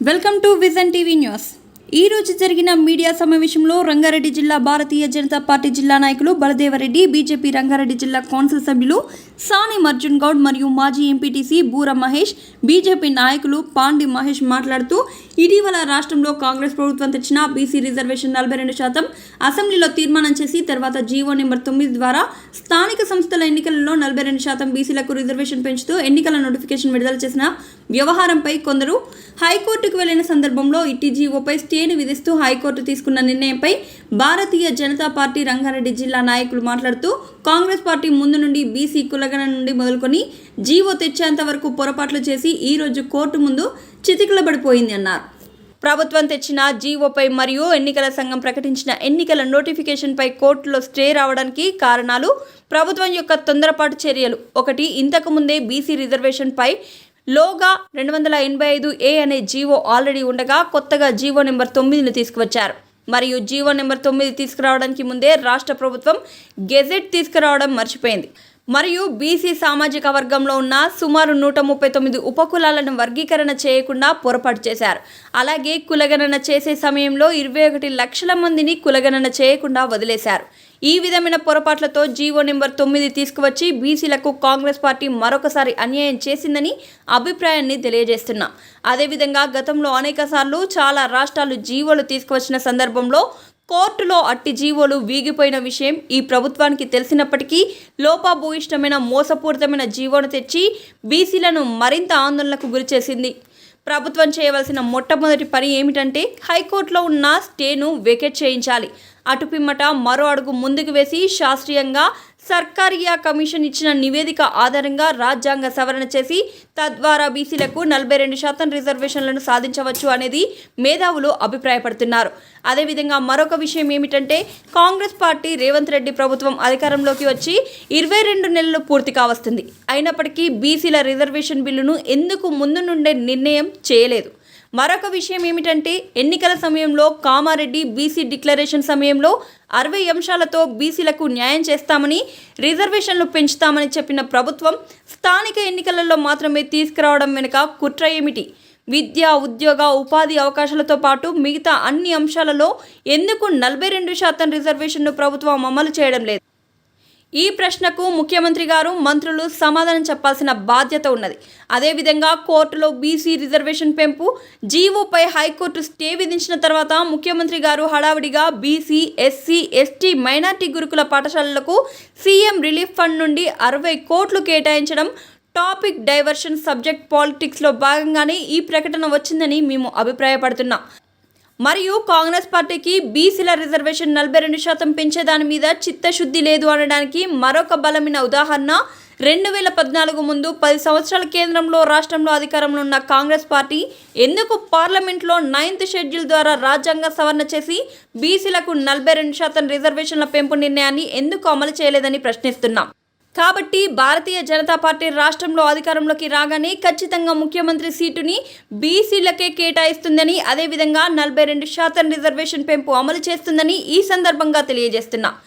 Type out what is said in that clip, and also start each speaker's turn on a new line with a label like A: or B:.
A: Welcome to vision TV news. ఈ రోజు జరిగిన మీడియా సమావేశంలో రంగారెడ్డి జిల్లా భారతీయ జనతా పార్టీ జిల్లా నాయకులు బలదేవరెడ్డి బీజేపీ రంగారెడ్డి జిల్లా కౌన్సిల్ సభ్యులు సాని అర్జున్ గౌడ్ మరియు మాజీ ఎంపీటీసీ బూర మహేష్ బీజేపీ నాయకులు పాండి మహేష్ మాట్లాడుతూ ఇటీవల రాష్ట్రంలో కాంగ్రెస్ ప్రభుత్వం తెచ్చిన బీసీ రిజర్వేషన్ నలభై రెండు శాతం అసెంబ్లీలో తీర్మానం చేసి తర్వాత జీవో నెంబర్ తొమ్మిది ద్వారా స్థానిక సంస్థల ఎన్నికలలో నలభై రెండు శాతం బీసీలకు రిజర్వేషన్ పెంచుతూ ఎన్నికల నోటిఫికేషన్ విడుదల చేసిన వ్యవహారంపై కొందరు హైకోర్టుకు వెళ్ళిన సందర్భంలో ఇట్టి జీవోపై స్టేను విధిస్తూ హైకోర్టు తీసుకున్న నిర్ణయంపై భారతీయ జనతా పార్టీ రంగారెడ్డి జిల్లా నాయకులు మాట్లాడుతూ కాంగ్రెస్ పార్టీ ముందు నుండి బీసీ కులగణ నుండి మొదలుకొని జీవో తెచ్చేంత వరకు పొరపాట్లు చేసి ఈ రోజు కోర్టు ముందు చితికిలబడిపోయింది అన్నారు. ప్రభుత్వం తెచ్చిన జీవోపై మరియు ఎన్నికల సంఘం ప్రకటించిన ఎన్నికల నోటిఫికేషన్పై కోర్టులో స్టే రావడానికి కారణాలు ప్రభుత్వం యొక్క తొందరపాటు చర్యలు. ఒకటి ఇంతకు ముందే బీసీ రిజర్వేషన్పై లోగా రెండు వందల ఎనభై ఐదు ఏ అనే జీవో ఆల్రెడీ ఉండగా కొత్తగా జీవో నెంబర్ తొమ్మిదిని తీసుకువచ్చారు. మరియు జీవో నెంబర్ తొమ్మిది తీసుకురావడానికి ముందే రాష్ట్ర ప్రభుత్వం గెజెట్ తీసుకురావడం మర్చిపోయింది. మరియు బీసీ సామాజిక వర్గంలో ఉన్న సుమారు నూట ముప్పై తొమ్మిది ఉపకులాలను వర్గీకరణ చేయకుండా పొరపాటు చేశారు. అలాగే కులగణన చేసే సమయంలో ఇరవై ఒకటి లక్షల మందిని కులగణన చేయకుండా వదిలేశారు. ఈ విధమైన పొరపాట్లతో జీవో నెంబర్ తొమ్మిది తీసుకువచ్చి బీసీలకు కాంగ్రెస్ పార్టీ మరొకసారి అన్యాయం చేసిందని అభిప్రాయాన్ని తెలియజేస్తున్నా. అదేవిధంగా గతంలో అనేకసార్లు చాలా రాష్ట్రాలు జీవోలు తీసుకువచ్చిన సందర్భంలో కోర్టులో అట్టి జీవోలు వీగిపోయిన విషయం ఈ ప్రభుత్వానికి తెలిసినప్పటికీ లోపభూయిష్టమైన మోసపూరితమైన జీవోను తెచ్చి బీసీలను మరింత ఆందోళనకు గురిచేసింది ప్రభుత్వం చేయవలసిన మొట్టమొదటి పని ఏమిటంటే హైకోర్టులో ఉన్న స్టేను వెకెట్ చేయించాలి. అటు పిమ్మట మరో అడుగు ముందుకు వేసి శాస్త్రీయంగా సర్కారియా కమిషన్ ఇచ్చిన నివేదిక ఆధారంగా రాజ్యాంగ సవరణ చేసి తద్వారా బీసీలకు నలభై రెండు శాతం రిజర్వేషన్లను సాధించవచ్చు అనేది మేధావులు అభిప్రాయపడుతున్నారు. అదేవిధంగా మరొక విషయం ఏమిటంటే కాంగ్రెస్ పార్టీ రేవంత్ రెడ్డి ప్రభుత్వం అధికారంలోకి వచ్చి ఇరవై రెండు నెలలు పూర్తి కావస్తుంది. అయినప్పటికీ బీసీల రిజర్వేషన్ బిల్లును ఎందుకు ముందు నుండే నిర్ణయం చేయలేదు? మరొక విషయం ఏమిటంటే ఎన్నికల సమయంలో కామారెడ్డి బీసీ డిక్లరేషన్ సమయంలో అరవై అంశాలతో బీసీలకు న్యాయం చేస్తామని రిజర్వేషన్లు పెంచుతామని చెప్పిన ప్రభుత్వం స్థానిక ఎన్నికలలో మాత్రమే తీసుకురావడం వెనుక కుట్ర ఏమిటి? విద్య ఉద్యోగ ఉపాధి అవకాశాలతో పాటు మిగతా అన్ని అంశాలలో ఎందుకు నలభై రెండు శాతం రిజర్వేషన్ను ప్రభుత్వం అమలు చేయడం లేదు? ఈ ప్రశ్నకు ముఖ్యమంత్రి గారు మంత్రులు సమాధానం చెప్పాల్సిన బాధ్యత ఉన్నది. అదేవిధంగా కోర్టులో బీసీ రిజర్వేషన్ పెంపు జీవోపై హైకోర్టు స్టే విధించిన తర్వాత ముఖ్యమంత్రి గారు హడావిడిగా బీసీ ఎస్సీ ఎస్టీ మైనార్టీ గురుకుల పాఠశాలలకు సీఎం రిలీఫ్ ఫండ్ నుండి అరవై కోట్లు కేటాయించడం టాపిక్ డైవర్షన్ సబ్జెక్ట్ పాలిటిక్స్లో భాగంగానే ఈ ప్రకటన వచ్చిందని మేము అభిప్రాయపడుతున్నాం. మరియు కాంగ్రెస్ పార్టీకి బీసీల రిజర్వేషన్ నలభై రెండు శాతం పెంచే దాని మీద చిత్తశుద్ధి లేదు అనడానికి మరొక బలమైన ఉదాహరణ రెండు వేల పద్నాలుగు ముందు పది సంవత్సరాల కేంద్రంలో రాష్ట్రంలో అధికారంలో ఉన్న కాంగ్రెస్ పార్టీ ఎందుకు పార్లమెంట్లో నైన్త్ షెడ్యూల్ ద్వారా రాజ్యాంగ సవరణ చేసి బీసీలకు నలభై రెండు శాతం రిజర్వేషన్ల పెంపు నిర్ణయాన్ని ఎందుకు అమలు చేయలేదని ప్రశ్నిస్తున్నాం. కాబట్టి భారతీయ జనతా పార్టీ రాష్ట్రంలో అధికారంలోకి రాగానే ఖచ్చితంగా ముఖ్యమంత్రి సీటుని బీసీలకే కేటాయిస్తుందని అదేవిధంగా నలభై రెండు శాతం రిజర్వేషన్ పెంపు అమలు చేస్తుందని ఈ సందర్భంగా తెలియజేస్తున్నా.